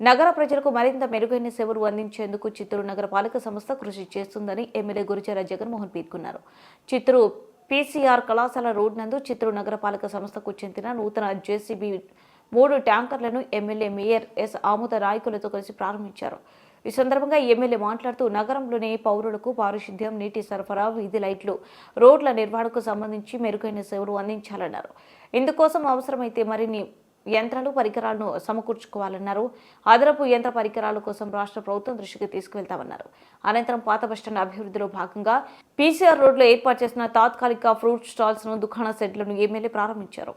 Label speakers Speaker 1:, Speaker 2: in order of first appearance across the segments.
Speaker 1: నగర ప్రజలకు మరింత మెరుగైన సేవలు అందించేందుకు చిత్తూరు నగరపాలక సంస్థ కృషి చేస్తుందని ఎమ్మెల్యే గురుచర జగన్మోహన్ పేర్కొన్నారు. చిత్తూరు పీసీఆర్ కళాశాల రోడ్ నందు చిత్తూరు నగరపాలక సంస్థకు చెందిన నూతన జేసీబీ మూడు ట్యాంకర్లను ఎమ్మెల్యే మేయర్ ఎస్ ఆముద నాయకులతో కలిసి ప్రారంభించారు. ఈ సందర్భంగా ఎమ్మెల్యే మాట్లాడుతూ నగరంలోని పౌరులకు పారిశుద్ధ్యం నీటి సరఫరా వీధి లైట్లు రోడ్ల నిర్వహణకు సంబంధించి మెరుగైన సేవలు అందించాలన్నారు. ఇందుకోసం అవసరమైతే మరిన్ని యంత్రాలు పరికరాలను సమకూర్చుకోవాలన్నారు. అదనపు యంత్ర పరికరాల కోసం రాష్ట్ర ప్రభుత్వం దృష్టికి తీసుకువెళ్తామన్నారు. అనంతరం పాత బస్టాండ్ అభివృద్ధిలో భాగంగా పీసీఆర్ రోడ్లో ఏర్పాటు చేసిన తాత్కాలిక ఫ్రూట్ స్టాల్స్ను దుకాణ సెట్లను ఎమ్మెల్యే ప్రారంభించారు.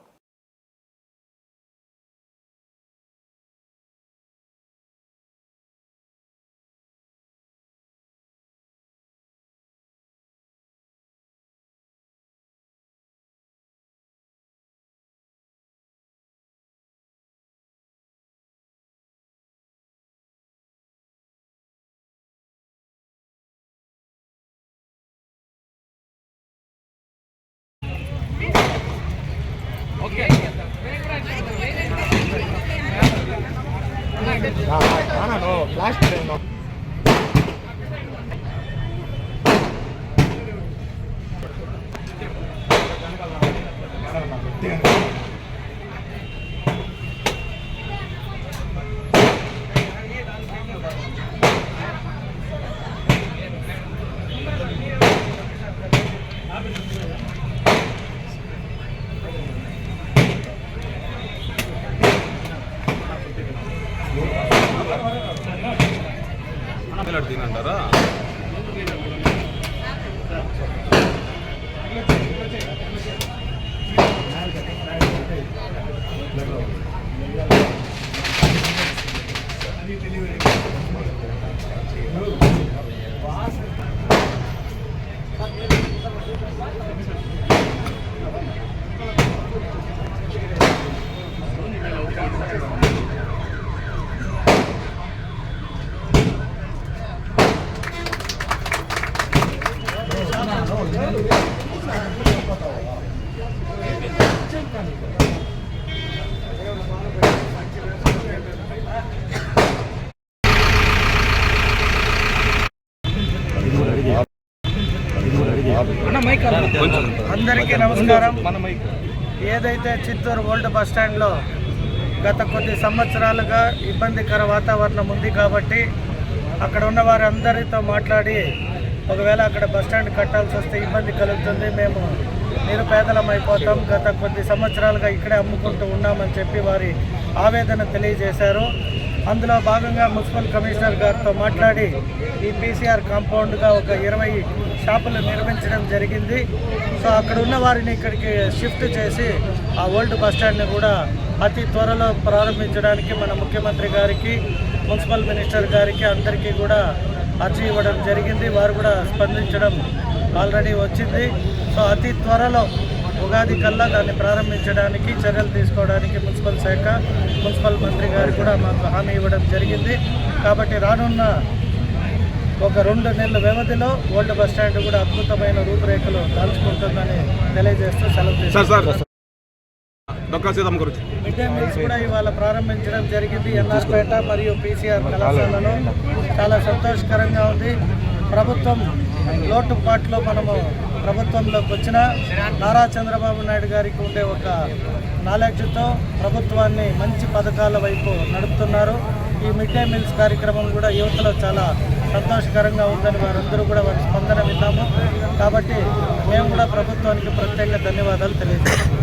Speaker 2: Damn.
Speaker 3: మాట్లాడి తినంటారా Thank
Speaker 4: అందరికీ నమస్కారం. ఏదైతే చిత్తూరు ఓల్డ్ బస్ స్టాండ్లో గత కొద్ది సంవత్సరాలుగా ఇబ్బందికర వాతావరణం ఉంది కాబట్టి అక్కడ ఉన్న వారందరితో మాట్లాడి ఒకవేళ అక్కడ బస్ స్టాండ్ కట్టాల్సి వస్తే ఇబ్బంది కలుగుతుంది. మేము నిరుపేదలం అయిపోతాం. గత కొద్ది సంవత్సరాలుగా ఇక్కడే అమ్ముకుంటూ ఉన్నామని చెప్పి వారి ఆవేదన తెలియజేశారు. అందులో భాగంగా మున్సిపల్ కమిషనర్ గారితో మాట్లాడి ఈ పీసీఆర్ కాంపౌండ్గా ఒక ఇరవై షాపులు నిర్మించడం జరిగింది. సో అక్కడ ఉన్న వారిని ఇక్కడికి షిఫ్ట్ చేసి ఆ ఓల్డ్ బస్టాండ్ని కూడా అతి త్వరలో ప్రారంభించడానికి మన ముఖ్యమంత్రి గారికి మున్సిపల్ మినిస్టర్ గారికి అందరికీ కూడా అర్జీ ఇవ్వడం జరిగింది. వారు కూడా స్పందించడం ఆల్రెడీ వచ్చింది. సో అతి త్వరలో ఉగాది కల్లా దాన్ని ప్రారంభించడానికి చర్యలు తీసుకోవడానికి మున్సిపల్ శాఖ మున్సిపల్ మంత్రి గారు కూడా మాకు హామీ ఇవ్వడం జరిగింది. కాబట్టి రానున్న ఒక రెండు నెలల వ్యవధిలో ఓల్డ్ బస్ స్టాండ్ కూడా అద్భుతమైన రూపురేఖలు దాల్చుకుంటుందని తెలియజేస్తూ సెలవు
Speaker 3: సార్.
Speaker 4: తీసుకుంటాను.
Speaker 3: డొక్కా సీతమ్మ గురించి
Speaker 4: మిడ్ డే మీల్స్ కూడా ఇవాళ ప్రారంభించడం జరిగింది. ఎన్ఆర్పేట మరియు పీసీఆర్ కళాశాలలో. చాలా సంతోషకరంగా ఉంది. ప్రభుత్వం లోటుపాట్లో మనము ప్రభుత్వంలోకి వచ్చిన నారా చంద్రబాబు నాయుడు గారికి ఉండే ఒక నాలెడ్జ్తో ప్రభుత్వాన్ని మంచి పథకాల వైపు నడుపుతున్నారు. ఈ మిడ్ డే మీల్స్ కార్యక్రమం కూడా యువతలో చాలా సంతోషకరంగా ఉందని వారందరూ కూడా వారి స్పందన విన్నాము. కాబట్టి మేము కూడా ప్రభుత్వానికి ప్రత్యేక ధన్యవాదాలు తెలియజేస్తాము